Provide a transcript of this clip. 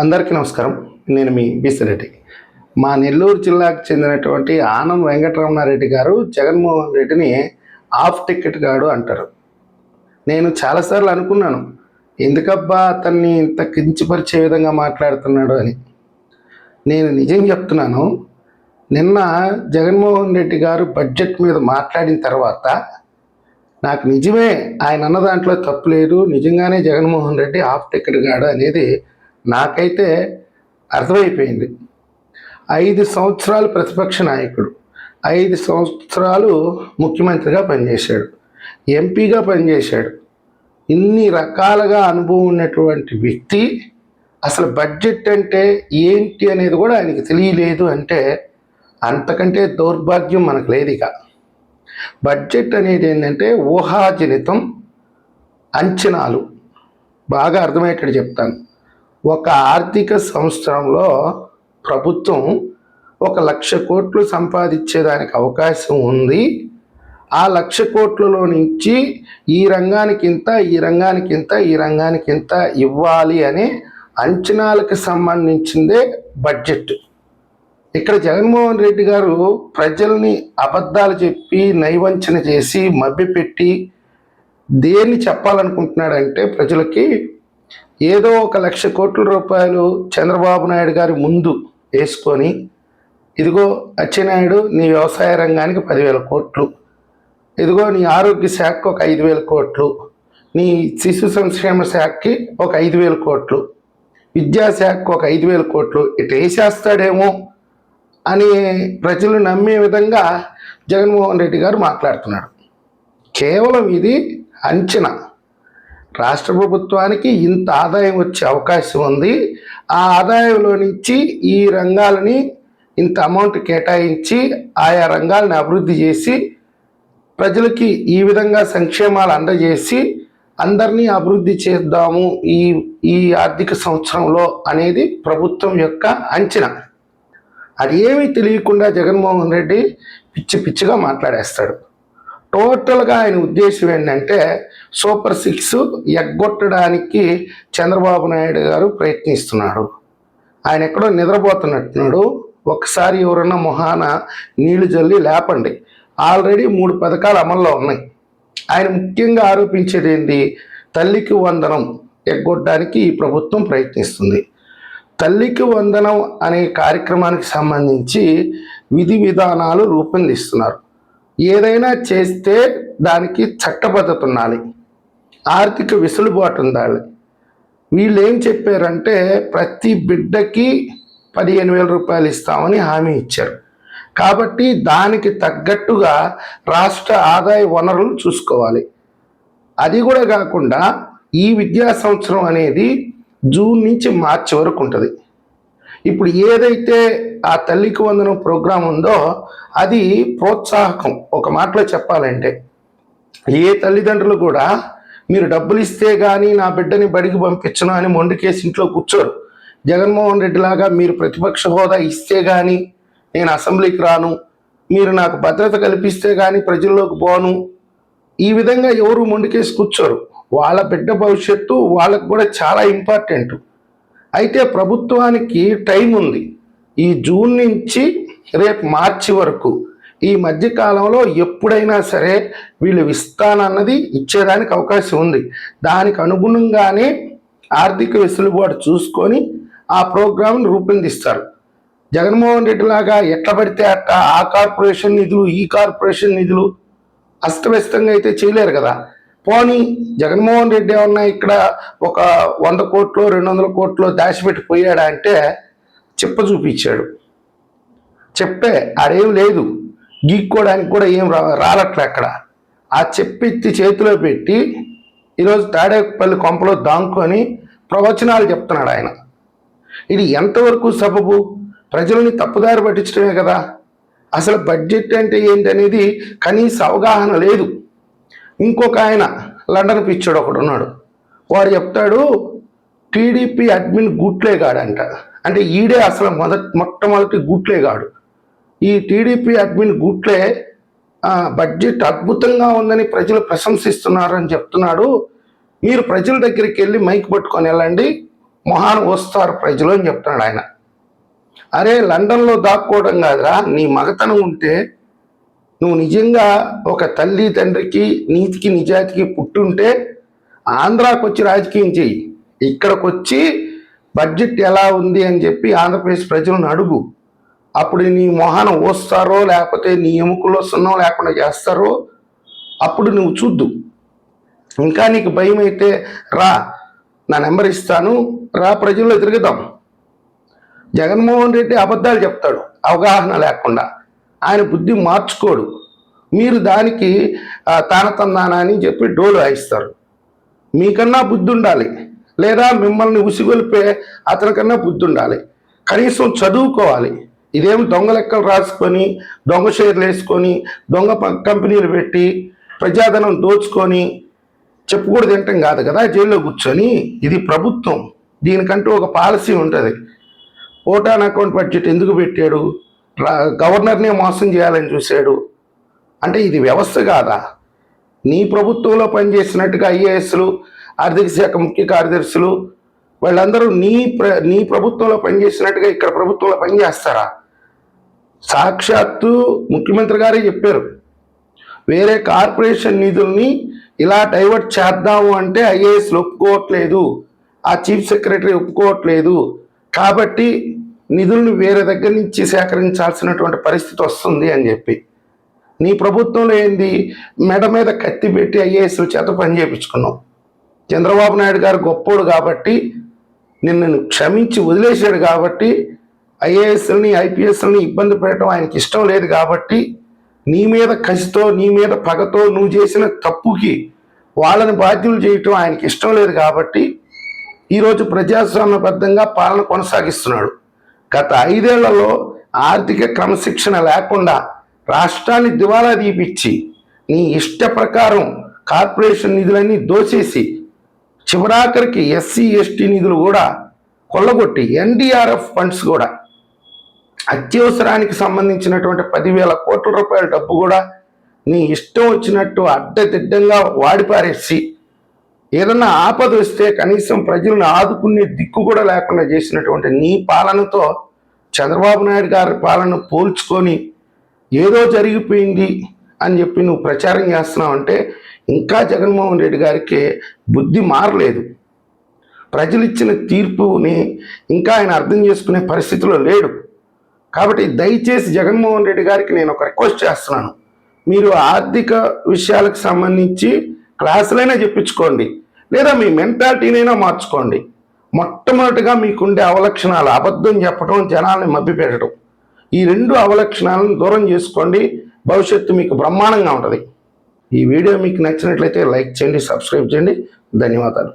అందరికీ నమస్కారం. నేను మీ బిసిరెడ్డి మా నెల్లూరు జిల్లాకు చెందినటువంటి ఆనం వెంకటరమణారెడ్డి గారు జగన్మోహన్ రెడ్డిని ఆఫ్ టికెట్ గాడు అంటారు. నేను చాలాసార్లు అనుకున్నాను ఎందుకబ్బా అతన్ని ఇంత కించిపరిచే విధంగా మాట్లాడుతున్నాడు అని. నేను నిజం చెప్తున్నాను నిన్న జగన్మోహన్ రెడ్డి గారు బడ్జెట్ మీద మాట్లాడిన తర్వాత నాకు నిజమే ఆయన అన్న దాంట్లో తప్పు లేదు నిజంగానే జగన్మోహన్ రెడ్డి ఆఫ్ టికెట్ గాడు అనేది నాకైతే అర్థమైపోయింది. ఐదు సంవత్సరాలు ప్రతిపక్ష నాయకుడు ఐదు సంవత్సరాలు ముఖ్యమంత్రిగా పనిచేశాడు ఎంపీగా పనిచేశాడు. ఇన్ని రకాలుగా అనుభవం ఉన్నటువంటి వ్యక్తి అసలు బడ్జెట్ అంటే ఏంటి అనేది కూడా ఆయనకి తెలియలేదు అంటే అంతకంటే దౌర్భాగ్యం మనకు లేదు ఇక బడ్జెట్ అనేది ఏంటంటే ఊహాజనితం అంచనాలు. బాగా అర్థమయ్యేటట్టు చెప్తాను. ఒక ఆర్థిక సంవత్సరంలో ప్రభుత్వం ఒక లక్ష కోట్లు సంపాదించేదానికి అవకాశం ఉంది. ఆ లక్ష కోట్లలో నుంచి ఈ రంగానికి ఇంత ఈ రంగానికి ఇంత ఈ రంగానికి ఇంత ఇవ్వాలి అనే అంచనాలకు సంబంధించిందే బడ్జెట్. ఇక్కడ జగన్మోహన్ రెడ్డి గారు ప్రజల్ని అబద్ధాలు చెప్పి నైవంచన చేసి మభ్యపెట్టి దేన్ని చెప్పాలనుకుంటున్నాడంటే ప్రజలకి ఏదో ఒక లక్ష కోట్ల రూపాయలు చంద్రబాబు నాయుడు గారి ముందు వేసుకొని ఇదిగో అచ్చెన్నాయుడు నీ వ్యవసాయ రంగానికి పదివేల కోట్లు. ఇదిగో నీ ఆరోగ్య శాఖకు ఒక ఐదు వేల కోట్లు. నీ శిశు సంక్షేమ శాఖకి ఒక ఐదు వేల కోట్లు విద్యాశాఖకు ఒక ఐదు వేల కోట్లు. ఇటు వేసేస్తాడేమో అని ప్రజలు నమ్మే విధంగా జగన్మోహన్ రెడ్డి గారు మాట్లాడుతున్నాడు. కేవలం ఇది అంచనా. రాష్ట్ర ప్రభుత్వానికి ఇంత ఆదాయం వచ్చే అవకాశం ఉంది. ఆ ఆదాయంలో నుంచి ఈ రంగాలని ఇంత అమౌంట్ కేటాయించి ఆయా రంగాలను అభివృద్ధి చేసి ప్రజలకి ఈ విధంగా సంక్షేమాలు అందజేసి అందరినీ అభివృద్ధి చేద్దాము ఈ ఈ ఆర్థిక సంవత్సరంలో అనేది ప్రభుత్వం యొక్క అంచనా. అది ఏమీ తెలియకుండా జగన్మోహన్ రెడ్డి పిచ్చి పిచ్చిగా మాట్లాడేస్తాడు. టోటల్గా ఆయన ఉద్దేశం ఏంటంటే సూపర్ సిక్స్ ఎగ్గొట్టడానికి చంద్రబాబు నాయుడు గారు ప్రయత్నిస్తున్నాడు. ఆయన ఎక్కడో నిద్రపోతున్నట్టున్నాడు. ఒకసారి ఎవరన్నా మొహాన నీళ్ళు జల్లి లేపండి. ఆల్రెడీ మూడు పథకాలు అమల్లో ఉన్నాయి. ఆయన ముఖ్యంగా ఆరోపించేది ఏంటి? తల్లికి వందనం ఎగ్గొట్టడానికి ఈ ప్రభుత్వం ప్రయత్నిస్తుంది. తల్లికి వందనం అనే కార్యక్రమానికి సంబంధించి విధి విధానాలు రూపొందిస్తున్నారు. ఏదైనా చేస్తే దానికి చట్టబద్ధత ఉండాలి ఆర్థిక వెసులుబాటు ఉండాలి. వీళ్ళు ఏం చెప్పారంటే ప్రతి బిడ్డకి పదిహేను వేల రూపాయలు ఇస్తామని హామీ ఇచ్చారు. కాబట్టి దానికి తగ్గట్టుగా రాష్ట్ర ఆదాయ వనరులు చూసుకోవాలి. అది కూడా కాకుండా ఈ విద్యా సంవత్సరం అనేది జూన్ నుంచి మార్చి వరకు ఉంటుంది. ఇప్పుడు ఏదైతే ఆ తల్లికి వందనం ప్రోగ్రాం ఉందో అది ప్రోత్సాహకం. ఒక మాటలో చెప్పాలంటే ఏ తల్లిదండ్రులు కూడా మీరు డబ్బులు ఇస్తే కానీ నా బిడ్డని బడికి పంపించను అని మొండికేసి ఇంట్లో కూర్చోరు. జగన్మోహన్ రెడ్డి లాగా మీరు ప్రతిపక్ష హోదా ఇస్తే కానీ నేను అసెంబ్లీకి రాను. మీరు నాకు భద్రత కల్పిస్తే కానీ ప్రజల్లోకి పోను. ఈ విధంగా ఎవరు మొండికేసి కూర్చోరు? వాళ్ళ బిడ్డ భవిష్యత్తు వాళ్ళకు కూడా చాలా ఇంపార్టెంట్. అయితే ప్రభుత్వానికి టైం ఉంది. ఈ జూన్ నుంచి రేపు మార్చి వరకు. ఈ మధ్యకాలంలో ఎప్పుడైనా సరే వీళ్ళు ఇస్తానన్నది ఇచ్చేదానికి అవకాశం ఉంది. దానికి అనుగుణంగానే ఆర్థిక వెసులుబాటు చూసుకొని ఆ ప్రోగ్రాంను రూపొందిస్తారు. జగన్మోహన్ రెడ్డి లాగా ఎట్లా పడితే అట్ట ఆ కార్పొరేషన్ నిధులు ఈ కార్పొరేషన్ నిధులు అస్తవ్యస్తంగా అయితే చేయలేరు కదా. పోనీ జగన్మోహన్ రెడ్డి ఏమన్నా ఇక్కడ ఒక వంద కోట్లు రెండు వందల కోట్లు దాచిపెట్టిపోయాడా అంటే చెప్ప చూపించాడు. చెప్పే అరేం లేదు. గీక్కోవడానికి కూడా ఏం రా రాలట్లే అక్కడ. ఆ చెప్పెత్తి చేతిలో పెట్టి ఈరోజు తాడేపల్లి కొంపలో దాంకొని ప్రవచనాలు చెప్తున్నాడు ఆయన. ఇది ఎంతవరకు సబబు? ప్రజల్ని తప్పుదారి పట్టించడమే కదా. అసలు బడ్జెట్ అంటే ఏంటనేది కనీస అవగాహన లేదు. ఇంకొక ఆయన లండన్ పిచ్చాడు ఒకడు ఉన్నాడు. వాడు చెప్తాడు టీడీపీ అడ్మిన్ గుట్లేగాడంట. అంటే ఈడే అసలు మొదటి మొట్టమొదటి గుట్లేగాడు. ఈ టీడీపీ అడ్మిన్ గుట్లే బడ్జెట్ అద్భుతంగా ఉందని ప్రజలు ప్రశంసిస్తున్నారని చెప్తున్నాడు. మీరు ప్రజల దగ్గరికి వెళ్ళి మైక్ పట్టుకొని వెళ్ళండి మొహాను వస్తారు ప్రజలు అని చెప్తున్నాడు ఆయన. అరే లండన్లో దాక్కోవడం కాదురా నీ మగతనం ఉంటే నువ్వు నిజంగా ఒక తల్లి తండ్రికి నీతికి నిజాతికి పుట్టుంటే ఆంధ్రాకు వచ్చి రాజకీయం చెయ్యి. ఇక్కడికి వచ్చి బడ్జెట్ ఎలా ఉంది అని చెప్పి ఆంధ్రప్రదేశ్ ప్రజలను అడుగు. అప్పుడు నీ మొహాన ఓస్తారో లేకపోతే నీ ఎముకలో సున్నం లేకుండా చేస్తారో అప్పుడు నువ్వు చూద్దు. ఇంకా నీకు భయం అయితే రా నా నెంబర్ ఇస్తాను రా ప్రజల్లో తిరుగుదాం. జగన్మోహన్ రెడ్డి అబద్ధాలు చెప్తాడు అవగాహన లేకుండా. ఆయన బుద్ధి మార్చుకోడు. మీరు దానికి ఆ, తానతందాన అని చెప్పి డోలు రాయిస్తారు. మీకన్నా బుద్ధి ఉండాలి లేదా మిమ్మల్ని ఉసిగొలిపే అతనికన్నా బుద్ధి ఉండాలి కనీసం చదువుకోవాలి. ఇదేం దొంగ లెక్కలు రాసుకొని దొంగ షేర్లు వేసుకొని దొంగ కంపెనీలు పెట్టి ప్రజాధనం దోచుకొని చెప్పకూడదు తింటాం కాదు కదా జైల్లో కూర్చొని. ఇది ప్రభుత్వం. దీనికంటూ ఒక పాలసీ ఉంటుంది. ఓటాన్ అకౌంట్ బడ్జెట్ ఎందుకు పెట్టాడు? గవర్నర్నే మోసం చేయాలని చూశాడు. అంటే ఇది వ్యవస్థ కాదా? నీ ప్రభుత్వంలో పనిచేసినట్టుగా ఐఏఎస్లు ఆర్థిక శాఖ ముఖ్య కార్యదర్శులు వాళ్ళందరూ నీ ప్ర నీ ప్రభుత్వంలో పనిచేసినట్టుగా ఇక్కడ ప్రభుత్వంలో పనిచేస్తారా? సాక్షాత్తు ముఖ్యమంత్రి గారే చెప్పారు. వేరే కార్పొరేషన్ నిధుల్ని ఇలా డైవర్ట్ చేద్దాము అంటే ఐఏఎస్లు ఒప్పుకోవట్లేదు. ఆ చీఫ్ సెక్రటరీ ఒప్పుకోవట్లేదు. కాబట్టి నిధులను వేరే దగ్గర నుంచి సేకరించాల్సినటువంటి పరిస్థితి వస్తుంది అని చెప్పి. నీ ప్రభుత్వంలో ఏంది? మెడ మీద కత్తి పెట్టి ఐఏఎస్ల చేత పని చేయించుకున్నావు చంద్రబాబు నాయుడు గారు గొప్పోడు కాబట్టి నిన్ను క్షమించి వదిలేశాడు కాబట్టి ఐఏఎస్ని ఐపీఎస్ని ఇబ్బంది పెట్టడం ఆయనకి ఇష్టం లేదు కాబట్టి నీ మీద కసితో నీ మీద పగతో నువ్వు చేసిన తప్పుకి వాళ్ళని బాధ్యులు చేయటం ఆయనకి ఇష్టం లేదు కాబట్టి ఈరోజు ప్రజాస్వామ్యబద్ధంగా పాలన కొనసాగిస్తున్నాడు. గత ఐదేళ్ళలో ఆర్థిక క్రమశిక్షణ లేకుండా రాష్ట్రాన్ని దివాలా తీపిచ్చి నీ ఇష్ట ప్రకారం కార్పొరేషన్ నిధులన్నీ దోచేసి చివరాఖరికి ఎస్సీ ఎస్టీ నిధులు కూడా కొల్లగొట్టి ఎన్డీఆర్ఎఫ్ ఫండ్స్ కూడా. అత్యవసరానికి సంబంధించినటువంటి పదివేల కోట్ల రూపాయల డబ్బు కూడా నీ ఇష్టం వచ్చినట్టు అడ్డదిడ్డంగా వాడిపారేసి ఏదన్నా ఆపద వస్తే కనీసం ప్రజలను ఆదుకునే దిక్కు కూడా లేకుండా చేసినటువంటి నీ పాలనతో చంద్రబాబు నాయుడు గారి పాలన పోల్చుకొని ఏదో జరిగిపోయింది అని చెప్పి నువ్వు ప్రచారం చేస్తున్నావు అంటే ఇంకా జగన్మోహన్ రెడ్డి గారికి బుద్ధి మారలేదు. ప్రజలు ఇచ్చిన తీర్పుని ఇంకా ఆయన అర్థం చేసుకునే పరిస్థితిలో లేడు. కాబట్టి దయచేసి జగన్మోహన్ రెడ్డి గారికి నేను ఒక రిక్వెస్ట్ చేస్తున్నాను. మీరు ఆర్థిక విషయాలకు సంబంధించి క్లాసులైనా చెప్పించుకోండి. లేదా మీ మెంటాలిటీనైనా మార్చుకోండి. మొట్టమొదటిగా మీకుండే అవలక్షణాలు అబద్ధం చెప్పడం జనాల్ని మభ్యపెట్టడం ఈ రెండు అవలక్షణాలను దూరం చేసుకోండి. భవిష్యత్తు మీకు బ్రహ్మాండంగా ఉంటుంది. ఈ వీడియో మీకు నచ్చినట్లయితే లైక్ చేయండి సబ్స్క్రైబ్ చేయండి. ధన్యవాదాలు.